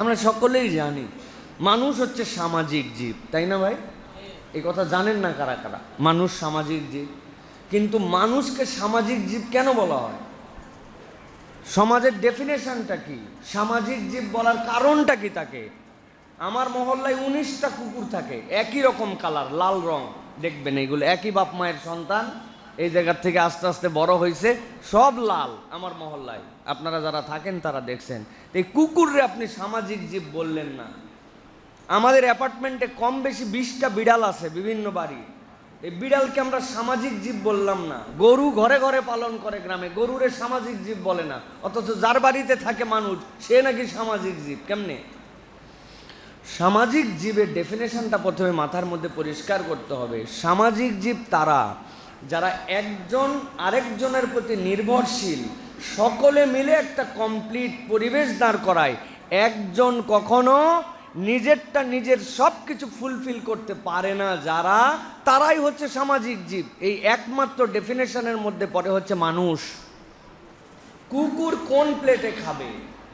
আমরা সকলেই জানি, মানুষ হচ্ছে সামাজিক জীব, তাই না ভাই? এই কথা জানেন না কারা কারা? মানুষ সামাজিক জীব। কিন্তু মানুষকে সামাজিক জীব কেন বলা হয়? সমাজের ডেফিনেশনটা কি? সামাজিক জীব বলার কারণটা কি তাকে? আমার মহল্লায় উনিশটা কুকুর থাকে, একই রকম কালার লাল রং। দেখবেন এইগুলো একই বাপ মায়ের সন্তান এই জায়গার থেকে আস্তে আস্তে বড় হয়েছে। সব লাল আমার মহল্লায়। আপনারা যারা থাকেন, তারা দেখছেন। এই কুকুররে আপনি সামাজিক জীব বললেন না। আমাদের অ্যাপার্টমেন্টে কম বেশি বিশটা বিড়াল আছে বিভিন্ন বাড়ি। এই বিড়ালকে আমরা সামাজিক জীব বললাম না। গরু ঘরে ঘরে পালন করে গ্রামে। গরুরে সামাজিক জীব বলে না। অথচ যার বাড়িতে থাকে মানুষ, সে নাকি সামাজিক জীব। কেমনে? সামাজিক জীবের ডেফিনেশনটা প্রথমে মাথার মধ্যে পরিষ্কার করতে হবে। সামাজিক জীব তারা যারা একজন আরেকজনের প্রতি নির্ভরশীল, সকলে মিলে একটা কমপ্লিট পরিবেশ দাঁড় করায়। একজন কখনো নিজেরটা নিজের সব কিছু ফুলফিল করতে পারে না, যারা, তারাই হচ্ছে সামাজিক জীব। এই একমাত্র ডেফিনেশনের মধ্যে পড়ে হচ্ছে মানুষ। কুকুর কোন প্লেটে খাবে?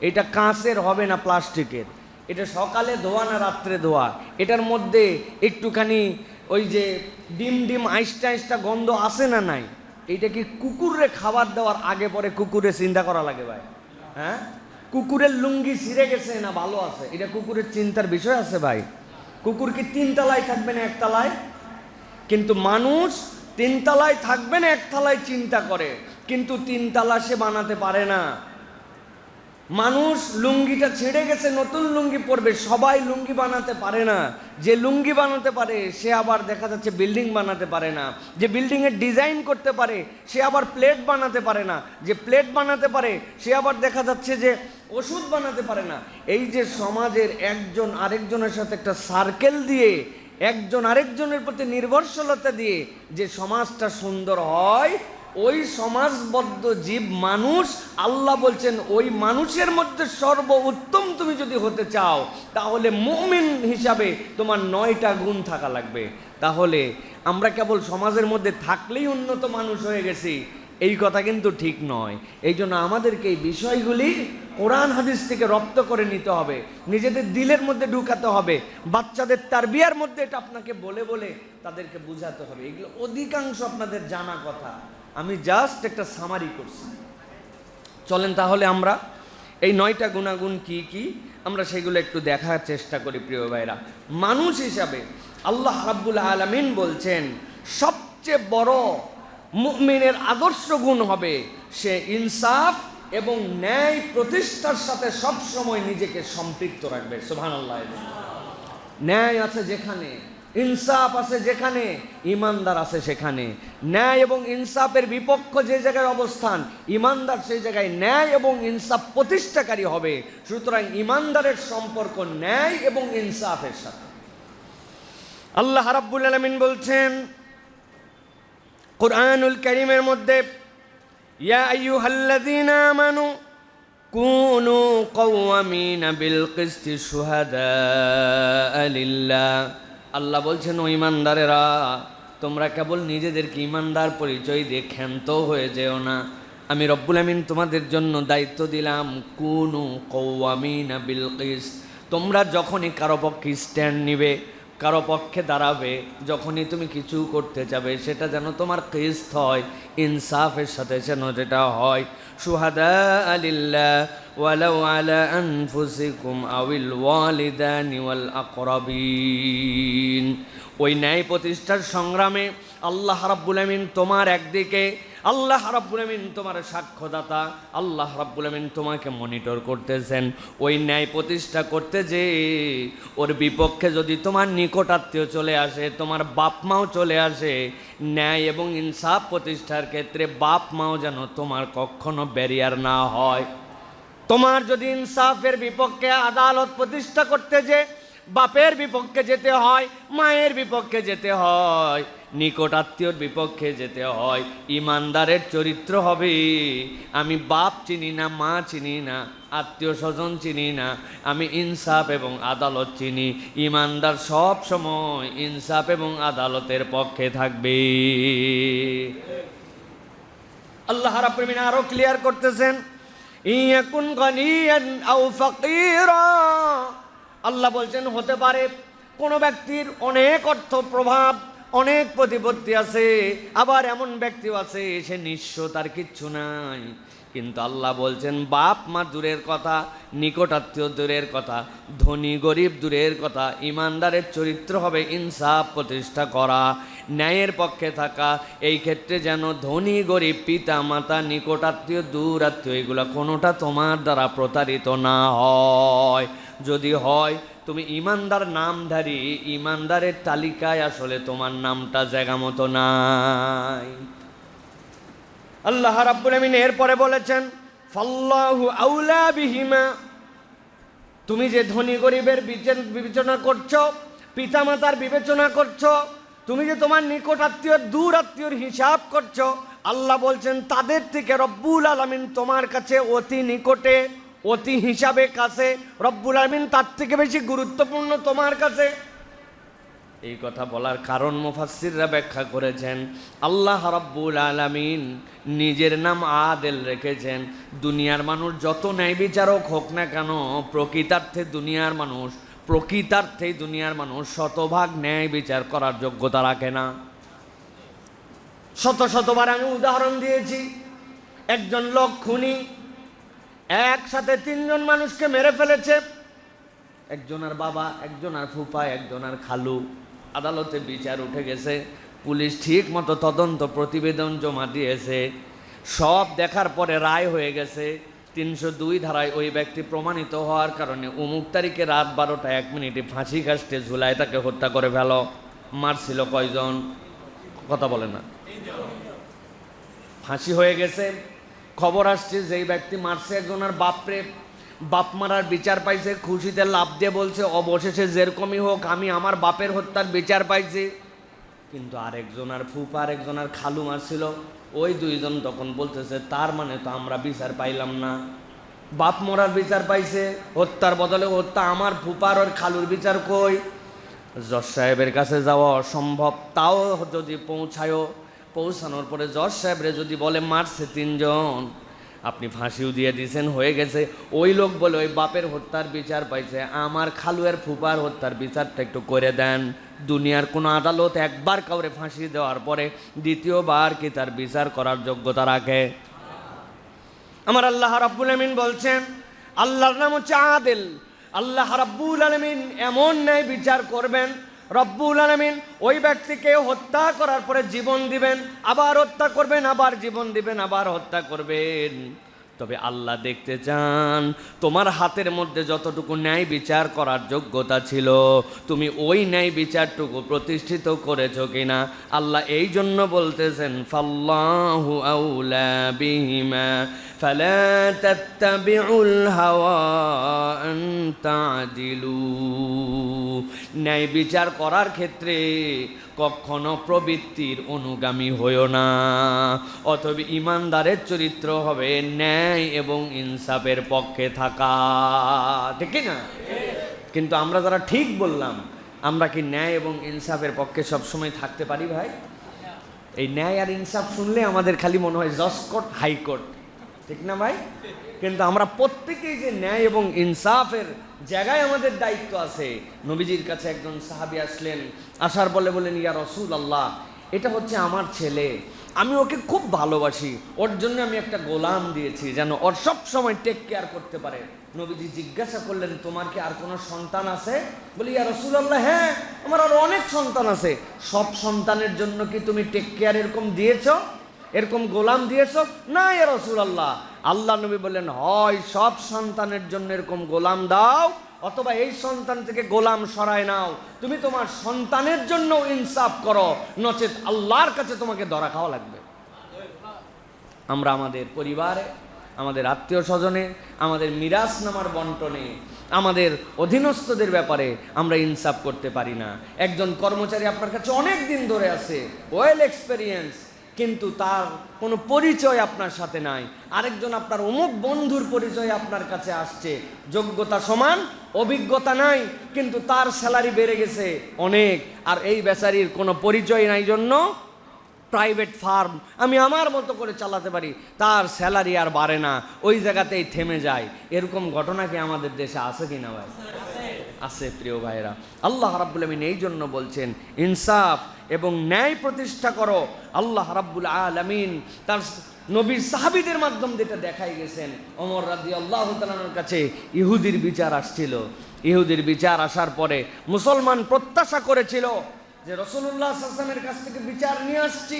এটা কাঁচের হবে না প্লাস্টিকের এটা সকালে ধোয়া না রাত্রে ধোয়া? এটার মধ্যে একটুখানি ওই যে ডিম ডিম আইসটা আইসটা গন্ধ আসে না নাই? এইটা কি কুকুরে খাবার দেওয়ার আগে পরে কুকুরে চিন্তা করা লাগে ভাই? হ্যাঁ? কুকুরের লুঙ্গি ছিঁড়ে গেছে না ভালো আছে? এটা কুকুরের চিন্তার বিষয় আছে ভাই। কুকুর কি তিন তলায় থাকবে না একতলায়? কিন্তু মানুষ তিনতলায় থাকবে না একতলায় চিন্তা করে। কিন্তু তিনতলা সে বানাতে পারে না। মানুষ লুঙ্গিটা ছেড়ে গেছে, নতুন লুঙ্গি পরবে, সবাই লুঙ্গি বানাতে পারে না। যে লুঙ্গি বানাতে পারে, সে আবার দেখা যাচ্ছে বিল্ডিং বানাতে পারে না। যে বিল্ডিংয়ের ডিজাইন করতে পারে, সে আবার প্লেট বানাতে পারে না। যে প্লেট বানাতে পারে, সে আবার দেখা যাচ্ছে যে ওষুধ বানাতে পারে না। এই যে সমাজের একজন আরেকজনের সাথে একটা সার্কেল দিয়ে, একজন আরেকজনের প্রতি নির্ভরশীলতা দিয়ে যে সমাজটা সুন্দর হয় ওই সমাজবদ্ধ জীব মানুষ, আল্লাহ বলছেন, ওই মানুষের মধ্যে সর্ব উত্তম তুমি যদি হতে চাও, তাহলে মুমিন হিসাবে তোমার নয়টা গুণ থাকা লাগবে। তাহলে আমরা কেবল সমাজের মধ্যে থাকলেই উন্নত মানুষ হয়ে গেছি, এই কথা কিন্তু ঠিক নয়। এই জন্য আমাদেরকে এই বিষয়গুলি কোরআন হাদিস থেকে রপ্ত করে নিতে হবে। নিজেদের দিলের মধ্যে ঢুকাতে হবে। বাচ্চাদের তার বিয়ার মধ্যে এটা আপনাকে বলে বলে তাদেরকে বুঝাতে হবে। এগুলো অধিকাংশ আপনাদের জানা কথা। আমি জাস্ট একটা সামারি করছি। চলেন তাহলে আমরা এই নয়টা গুণাগুণ কি কি, আমরা সেগুলো একটু দেখার চেষ্টা করি প্রিয় ভাইরা মানুষ হিসাবে আল্লাহ রাব্বুল আলামিন বলছেন, সবচেয়ে বড় মুমিনের আদর্শ গুণ হবে সে ইনসাফ এবং ন্যায় প্রতিষ্ঠার সাথে সব সময় নিজেকে সম্পৃক্ত রাখবে। সুবহানাল্লাহ। ন্যায় আছে যেখানে ইনসাফ আছে যেখানে, ইমানদার আছে সেখানে। ন্যায় এবং ইনসাফের বিপক্ষ যে জায়গায় অবস্থান, ইমানদার সেই জায়গায় ন্যায় এবং ইনসাফ প্রতিষ্ঠাকারী হবে। সুতরাং ইমানদারের সম্পর্ক ন্যায় এবং ইনসাফের সাথে। আল্লাহ রাব্বুল আলামিন বলছেন, কোরআনুল করিমের মধ্যে আমানু, কুনু কওয়ামিনা বিল কিসতি শুহাদা লিল্লাহ। আল্লাহ বলছেন, ও ইমানদারেরা, তোমরা কেবল নিজেদেরকে ইমানদার পরিচয় দিয়ে ক্ষান্ত হয়ে যেও না। আমি রব্বুল আমিন তোমাদের জন্য দায়িত্ব দিলাম, কুনু কৌয়ামিনা বিল তোমরা যখনই কারও পক্ষে স্ট্যান্ড নিবে, কারও পক্ষে দাঁড়াবে, যখনই তুমি কিছু করতে যাবে, সেটা যেন তোমার কিস্ত হয়, ইনসাফের সাথে যেন যেটা হয়। সুহাদা আলিল্লাহ আলা আনফুসিকুম আউল ওয়ালিদানি ওয়াল আকরাবিন। ওই ন্যায় প্রতিষ্ঠার সংগ্রামে আল্লাহ রাব্বুল আমিন তোমার একদিকে, আল্লাহ রাব্বুল আমিন তোমার সাক্ষ্যদাতা, আল্লাহ রাব্বুল আমিন তোমাকে মনিটর করতেছেন। ওই ন্যায় প্রতিষ্ঠা করতে যে ওর বিপক্ষে যদি তোমার নিকটাত্মীয় চলে আসে, তোমার বাপ মাও চলে আসে, ন্যায় এবং ইনসাফ প্রতিষ্ঠার ক্ষেত্রে বাপ মাও যেন তোমার কখনো ব্যারিয়ার না হয়। তোমার যদি ইনসাফের বিপক্ষে আদালত প্রতিষ্ঠা করতে যে বাপের বিপক্ষে যেতে হয়, মায়ের বিপক্ষে যেতে হয়, নিকট আত্মীয়র বিপক্ষে যেতে হয়, ইমানদারের চরিত্র হবে। আমি বাপ চিনি না, মা চিনি না, আত্মীয় স্বজন চিনি না, আমি ইনসাফ এবং আদালত চিনি। ইমানদার সব সময় ইনসাফ এবং আদালতের পক্ষে থাকবে। আল্লাহ রাব্বুল আরও ক্লিয়ার করতেছেন। ইয়াকুন গানিয়ান আও ফাকিরা। আল্লাহ বলছেন, হতে পারে কোন ব্যক্তির অনেক অর্থ প্রভাব, অনেক প্রতিপত্তি আছে, আবার এমন ব্যক্তিও আছে, সে নিঃস্ব, তার কিচ্ছু নাই। কিন্তু আল্লাহ বলছেন, বাপ মা দূরের কথা, নিকটাত্মীয় দূরের কথা, ধনী গরিব দূরের কথা, ইমানদারের চরিত্র হবে ইনসাফ প্রতিষ্ঠা করা, ন্যায়ের পক্ষে থাকা, এই ক্ষেত্রে যেন ধনী গরিব পিতা মাতা, নিকটাত্মীয় দূর আত্মীয় এগুলো কোনোটা তোমার দ্বারা প্রতারিত না হয়। যদি হয়, তুমি ইমানদার নামধারী, ইমানদারের তালিকায় আসলে তোমার নামটা জায়গা মতো নাই। আল্লাহ রাব্বুল আমিন এরপরে বলেছেন, ফাল্লাহু আউলা বিহিমা। তুমি যে ধনী গরিবের বিচে- বিবেচনা করছ, পিতামাতার বিবেচনা করছ, তুমি যে তোমার নিকট আত্মীয়, দূর আত্মীয়র হিসাব করছ, আল্লাহ বলছেন, তাদের থেকে রব্বুল আলমিন তোমার কাছে অতি নিকটে, অতি হিসাবে কাছে। রব্বুল আলমিন তার থেকে বেশি গুরুত্বপূর্ণ তোমার কাছে। এই কথা বলার কারণ মুফাসসিররা ব্যাখ্যা করেছেন, আল্লাহ রাব্বুল আলামিন নিজের নাম আদেল রেখেছেন। দুনিয়ার মানুষ যত ন্যায় বিচারক হোক না কেন, প্রকৃতার্থে দুনিয়ার মানুষ প্রকৃতার্থেই দুনিয়ার মানুষ শতভাগ ন্যায় বিচার করার যোগ্যতা রাখে না। শত শতবার আমি উদাহরণ দিয়েছি, একজন লোক খুনি, একসাথে তিনজন মানুষকে মেরে ফেলেছে। একজনের বাবা, একজনের ফুপা একজনের খালু। আদালতে বিচার উঠে গেছে। পুলিশ ঠিক মতো তদন্ত প্রতিবেদন জমা দিয়েছে। সব দেখার পরে রায় হয়ে গেছে। তিনশো দুই ধারায় ওই ব্যক্তি প্রমাণিত হওয়ার কারণে অমুক তারিখে রাত বারোটা এক মিনিটে ফাঁসি কাস্টে ঝুলায় তাকে হত্যা করে ফেল। মারছিল কয়জন? কথা বলে না। ফাঁসি হয়ে গেছে। খবর আসছে যেই ব্যক্তি মারছে একজনের বাপরে বাপ মারার বিচার পাইছে, খুশিতে লাভ দিয়ে বলছে, অবশেষে যেরকমই হোক আমি আমার বাপের হত্যার বিচার পাইছি। কিন্তু আরেকজনের ফুপা আরেকজনের খালু মারছিল, ওই দুইজন তখন বলতেছে, তার মানে তো আমরা বিচার পাইলাম না। বাপ মরার বিচার পাইছে, হত্যার বদলে হত্যা আমার ফুপার ওর খালুর বিচার কই? জজ সাহেবের কাছে যাওয়া অসম্ভব, তাও যদি পৌঁছায়ও, পৌঁছানোর পরে জজ সাহেবরে যদি বলে, মারছে তিনজন। আপনি ফাঁসিও দিয়ে দিয়েছেন, হয়ে গেছে। ওই লোক বলে, ওই বাপের হত্যার বিচার পাইছে। আমার খালুয়ের ফুপার হত্যার বিচারটা একটু করে দেন। দুনিয়ার কোনো আদালত একবার কাউরে ফাঁসি দেওয়ার পরে দ্বিতীয়বার কি তার বিচার করার যোগ্যতা রাখে? আমার আল্লাহ রাব্বুল আমিন বলছেন, আল্লাহর নাম হচ্ছে আদেল। আল্লাহ রাব্বুল আলমিন এমন ন্যায় বিচার করবেন রব্বুল আলমিন ওই ব্যক্তিকে হত্যা করার পরে জীবন দিবেন, আবার হত্যা করবেন, আবার জীবন দিবেন, আবার হত্যা করবেন। তবে আল্লাহ দেখতে চান তোমার হাতের মধ্যে যতটুকু ন্যায় বিচার করার যোগ্যতা ছিল তুমি ওই ন্যায় বিচারটুকু প্রতিষ্ঠিত করেছো কিনা আল্লাহ এই জন্য বলতেছেন ফাল্লাহু আউলা বিহিমা فلا تتبعوا الهوى أن تعدلوا ন্যায় বিচার করার ক্ষেত্রে কখনো প্রবৃত্তির অনুগামী হইও না অথবা ইমানদারের চরিত্র হবে ন্যায় এবং ইনসাফের পক্ষে থাকা। ঠিক না কিন্তু আমরা যারা ঠিক বললাম, আমরা কি ন্যায় এবং ইনসাফের পক্ষে সবসময় থাকতে পারি ভাই? এই ন্যায় আর ইনসাফ শুনলে আমাদের খালি মনে হয় জজ কোর্ট হাইকোর্ট ঠিক না ভাই? কিন্তু আমরা প্রত্যেকেই যে ন্যায় এবং ইনসাফের জায়গায় আমাদের দায়িত্ব আছে। নবীজির কাছে একজন সাহাবি আসলেন, আসার বলে বলেন ইয়া রসুল আল্লাহ এটা হচ্ছে আমার ছেলে। আমি ওকে খুব ভালোবাসি। ওর জন্য আমি একটা গোলাম দিয়েছি যেন ওর সব সময় টেক কেয়ার করতে পারে। নবীজি জিজ্ঞাসা করলেন, তোমার কি আর কোনো সন্তান আছে? বলি, ইয়া রসুল আল্লাহ হ্যাঁ আমার আর অনেক সন্তান আছে। সব সন্তানের জন্য কি তুমি টেক কেয়ার এরকম দিয়েছ? এরকম গোলাম দিয়েছ? না এ রসুল আল্লাহ নবী বললেন, হয়, সব সন্তানের জন্য এরকম গোলাম দাও, অথবা এই সন্তান থেকে গোলাম সরায় নাও। তুমি তোমার সন্তানের জন্য ইনসাফ করো, নচেত আল্লাহর কাছে তোমাকে ধরা খাওয়া লাগবে। আমরা আমাদের পরিবারে, আমাদের আত্মীয় স্বজনে, আমাদের মিরাজ নামার বন্টনে, আমাদের অধীনস্থদের ব্যাপারে আমরা ইনসাফ করতে পারি না। একজন কর্মচারী আপনার কাছে অনেক দিন ধরে আছে, ওয়েল এক্সপেরিয়েন্স কিন্তু তার কোনো পরিচয় আপনার সাথে নাই। আরেকজন আপনার অমুক বন্ধুর পরিচয় আপনার কাছে আসছে। যোগ্যতা সমান, অভিজ্ঞতা নাই, কিন্তু তার স্যালারি বেড়ে গেছে অনেক। আর এই বেচারির কোনো পরিচয় নাই জন্য প্রাইভেট ফার্ম আমি আমার মতো করে চালাতে পারি, তার স্যালারি আর বাড়ে না। ওই জায়গাতেই থেমে যায়। এরকম ঘটনা কি আমাদের দেশে আছে কি না ভাই? আছে প্রিয় ভাইরা আল্লাহ রাব্বুল আমিন এই জন্য বলছেন, ইনসাফ এবং ন্যায় প্রতিষ্ঠা করো। আল্লাহ রাব্বুল আলামিন তার নবীর সাহাবীদের মাধ্যম যেটা দেখাই গেছেন। ওমর রাদি আল্লাহ তালানোর কাছে ইহুদির বিচার আসছিল। ইহুদির বিচার আসার পরে মুসলমান প্রত্যাশা করেছিল যে রসুল্লাহ আসলামের কাছ থেকে বিচার নিয়ে আসছি।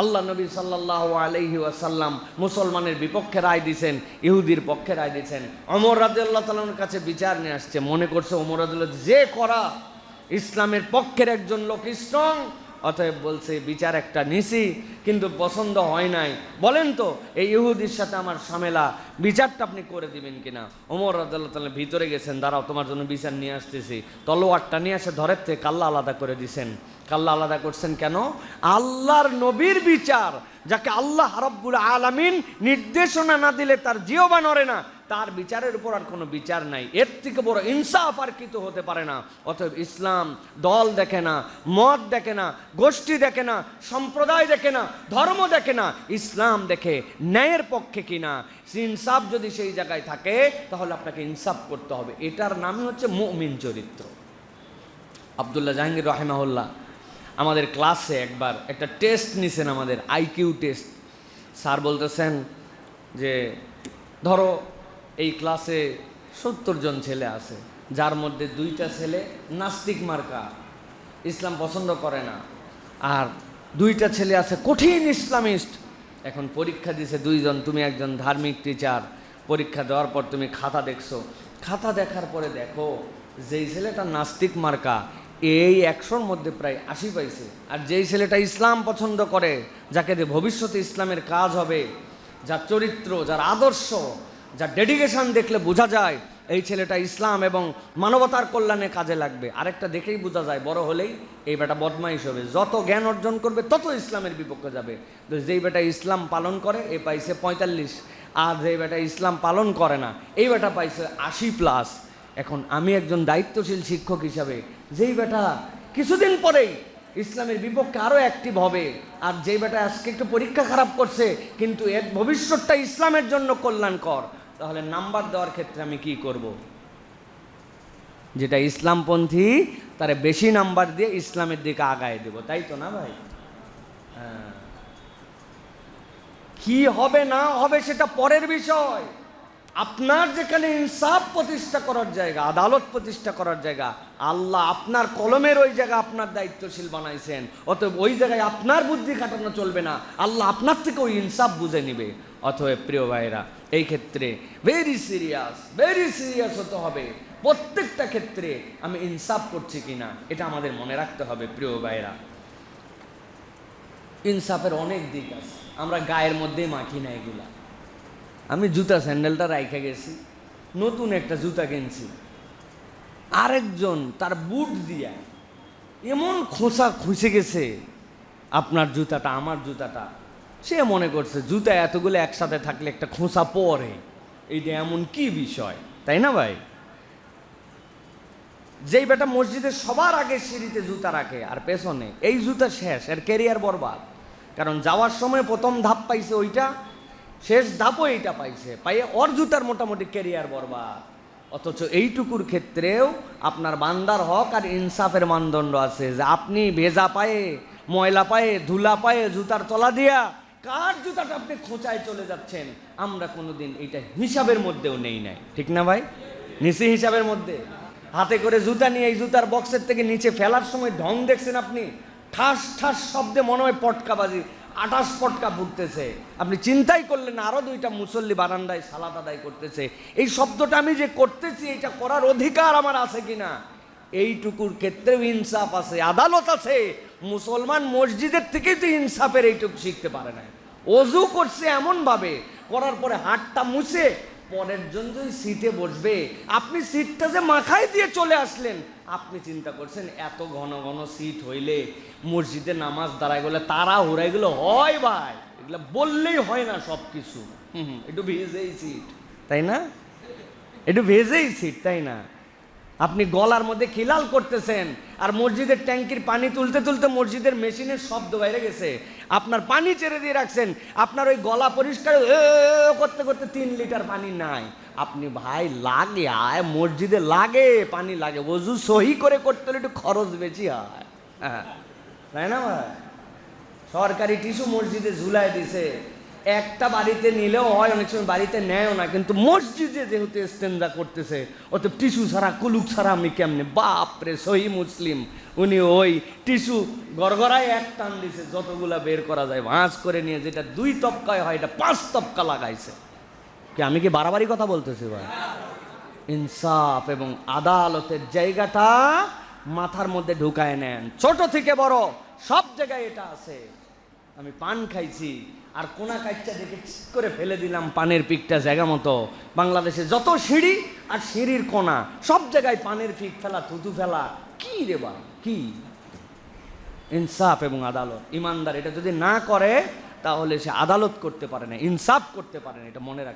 আল্লাহ নবী সাল্লাহ আলহি ওয়াসাল্লাম মুসলমানের বিপক্ষে রায় দিছেন, ইহুদির পক্ষে রায় দিছেন। অমর রাজি আল্লাহ তালার কাছে বিচার নিয়ে আসছে, মনে করছে অমর রাজুল্লাহ যে করা ইসলামের পক্ষের একজন লোক স্ট্রং অতএব বলছে বিচার একটা নিছি, কিন্তু পছন্দ হয় নাই। বলেন তো, এই ইহুদির সাথে আমার সামেলা বিচারটা আপনি করে দিবেন কিনা? ওমর রাজ্লাহ তাল্লাহ ভিতরে গেছেন, দাঁড়াও, তোমার জন্য বিচার নিয়ে আসতেছি। তলোয়ারটা নিয়ে আসে ধরের থেকে কাল্লা আলাদা করে দিছেন। কাল্লা আলাদা করছেন কেন? আল্লাহর নবীর বিচার, যাকে আল্লাহ রব্বুল আলামিন নির্দেশনা না দিলে তার জিওবা নড়ে না, তার বিচারের উপর আর কোনো বিচার নাই। এর থেকে বড় ইনসাফ আর কিছু হতে পারে না। অতএব ইসলাম দল দেখে না, মত দেখে না, গোষ্ঠী দেখে না, সম্প্রদায় দেখে না, ধর্ম দেখে না, ইসলাম দেখে ন্যায়ের পক্ষে কিনা ইনসাফ যদি সেই জায়গায় থাকে, তাহলে আপনাকে ইনসাফ করতে হবে। এটার নামই হচ্ছে মুমিন চরিত্র। আবদুল্লাহ জাহাঙ্গীর রহেমাহুল্লাহ আমাদের ক্লাসে একবার একটা টেস্ট নিছেন আমাদের আইকিউ টেস্ট। স্যার বলতেছেন যে, ধরো এই ক্লাসে সত্তর জন ছেলে আছে, যার মধ্যে দুইটা ছেলে নাস্তিক মার্কা, ইসলাম পছন্দ করে না। আর দুইটা ছেলে আছে কঠিন ইসলামিস্ট এখন পরীক্ষা দিছে দুইজন, তুমি একজন ধার্মিক টিচার পরীক্ষা দেওয়ার পর তুমি খাতা দেখছ। খাতা দেখার পরে দেখো, যেই ছেলেটা নাস্তিক মার্কা, এই একশোর মধ্যে প্রায় আশি পাইছে। আর যেই ছেলেটা ইসলাম পছন্দ করে, যাকে দিয়ে ভবিষ্যতে ইসলামের কাজ হবে, যার চরিত্র, যার আদর্শ, যার ডেডিকেশন দেখলে বোঝা যায় এই ছেলেটা ইসলাম এবং মানবতার কল্যাণে কাজে লাগবে। আরেকটা দেখেই বোঝা যায়, বড় হলেই এই বেটা বদমাইশ হবে। যত জ্ঞান অর্জন করবে, তত ইসলামের বিপক্ষে যাবে। তো যেই বেটা ইসলাম পালন করে এ পাইছে পঁয়তাল্লিশ। আর যেই বেটা ইসলাম পালন করে না, এই বেটা পাইছে আশি প্লাস। এখন আমি একজন দায়িত্বশীল শিক্ষক হিসাবে, যেই বেটা কিছুদিন পরেই ইসলামের বিপক্ষে আরও অ্যাক্টিভ হবে। আর যেই বেটা আজকে একটু পরীক্ষা খারাপ করছে, কিন্তু এর ভবিষ্যৎটা ইসলামের জন্য কল্যাণকর। তাহলে নাম্বার দেওয়ার ক্ষেত্রে আমি কি করব। যেটা ইসলামপন্থী, তারে বেশি নাম্বার দিয়ে ইসলামের দিকে আগায় দেব, তাই তো না ভাই? হ্যাঁ। কি হবে না হবে সেটা পরের বিষয়। আপনার যেখানে ইনসাফ প্রতিষ্ঠা করার জায়গা, আদালত প্রতিষ্ঠা করার জায়গা, আল্লাহ আপনার কলমের ওই জায়গা আপনার দায়িত্বশীল বানাইছেন, অতএব ওই জায়গায় আপনার বুদ্ধি খাটানো চলবে না। আল্লাহ আপনার থেকে ওই ইনসাফ বুঝে নিবে। অতএব প্রিয় ভাইরা এই ক্ষেত্রে ভেরি সিরিয়াস ভেরি সিরিয়াস হতে হবে। প্রত্যেকটা ক্ষেত্রে আমি ইনসাফ করছি কিনা, এটা আমাদের মনে রাখতে হবে প্রিয় ভাইরা ইনসাফের অনেক দিক আছে, আমরা গায়ের মধ্যেই মাখি না এগুলা। আমি জুতা স্যান্ডেলটা রাইখে গেছি, নতুন একটা জুতা কিনছি। আরেকজন তার বুট দিয়া এমন খোসা খুঁজে গেছে, আপনার জুতাটা, আমার জুতাটা সে মনে করছে, জুতা এতগুলো একসাথে থাকলে একটা খোসা পরে। এইটা এমন কি বিষয়? তাই না ভাই? যেই বেটা মসজিদের সবার আগে সিঁড়িতে জুতা রাখে, আর পেছনে, এই জুতা শেষ, এর ক্যারিয়ার বরবাদ। কারণ যাওয়ার সময় প্রথম ধাপ পাইছে ওইটা, শেষ ধাপও এইটা পাইছে, পাইয়ে ওর জুতার মোটামুটি ক্যারিয়ার বরবাদ। অথচ এইটুকুর ক্ষেত্রেও আপনার বান্দার হক আর ইনসাফের মানদণ্ড আছে, যে আপনি ভেজা পায়ে, ময়লা পায়ে, ধুলা পায়ে জুতার তলা দিয়া কার জুতাটা আপনি খোঁচায় চলে যাচ্ছেন? আমরা কোনোদিন এইটা হিসাবের মধ্যেও নেই নাই। ঠিক না ভাই? নিচে হিসাবের মধ্যে। হাতে করে জুতা নিয়ে এই জুতার বক্সের থেকে নিচে ফেলার সময় ঢং দেখছেন আপনি? ঠাস ঠাস শব্দে মনে হয় পটকাবাজি, আটাশ পটকা ফুটতেছে। আপনি চিন্তাই করলেন আরও দুইটা মুসল্লি বারান্দায় সালাদ আদায় করতেছে। এই শব্দটা আমি যে করতেছি, এটা করার অধিকার আমার আছে কিনা? এইটুকুর ক্ষেত্রেও ইনসাফ আছে আদালত আছে। মুসলমান মসজিদের থেকেই তো ইনসাফের এইটুকু শিখতে পারে না অজু করছে এমনভাবে করার পরে হাতটা মুছে পরের জন যদি সিটে বসবে আপনি সিটটা যে মাথায় দিয়ে চলে আসলেন আপনি চিন্তা করছেন এত ঘন ঘন সিট হইলে মসজিদে নামাজ দাঁড়ায় গেলে তারা এগুলো হয় ভাই এগুলো বললেই হয় না সব কিছু হুম একটু ভেজেই সিট। তাই না? একটু ভেজেই সিট তাই না? আপনি গলার মধ্যে খিলাল করতেছেন, আর মসজিদের ট্যাঙ্কির পানি তুলতে তুলতে মসজিদের মেশিনের শব্দ বাইরে গেছে। আপনার পানি ছেড়ে দিয়ে রাখছেন, আপনার ওই গলা পরিষ্কার করতে করতে তিন লিটার পানি নাই। আপনি ভাই লাগে, আয়, মসজিদে লাগে, পানি লাগে ওজু সহি করে করতে হলে একটু খরচ বেশি হয়। হ্যাঁ তাই না ভাই? সরকারি টিস্যু মসজিদে ঝুলাই দিছে একটা বাড়িতে নিলেও হয়, অনেক সময় বাড়িতে নেয়ও না, কিন্তু মসজিদে যেহেতু স্টেন্দা করতেছে অত টিস্যু ছাড়া কুলুক ছাড়া আমি কেমনে? বাপরে, সহি মুসলিম। উনি ওই টিস্যু গড়গড়ায় এক টান দিছে, যতগুলা বের করা যায়, ভাঁজ করে নিয়ে, যেটা দুই তপকায় হয়, এটা পাঁচ তপকা লাগাইছে। কি, আমি কি বাড়াবাড়ি কথা বলতেছি, ভাই? ইনসাফ এবং আদালতের জায়গাটা মাথার মধ্যে ঢুকায় নেন। ছোট থেকে বড়, সব জায়গায় এটা আছে। আমি পান খাইছি, আর কোনা কাজটা দেখে ঠিক করে ফেলে দিলাম পানের পিকটা জায়গা মতো। বাংলাদেশে যত সিঁড়ি আর সিঁড়ির কোনা, সব জায়গায় পানের পিক ফেলা, থুতু ফেলা, কি রে বা কি? ইনসাফ এবং আদালত, ইমানদার, এটা যদি না করে, তাহলে সে আদালত করতে পারে না, ইনসাফ করতে পারে না, এটা মনে রাখ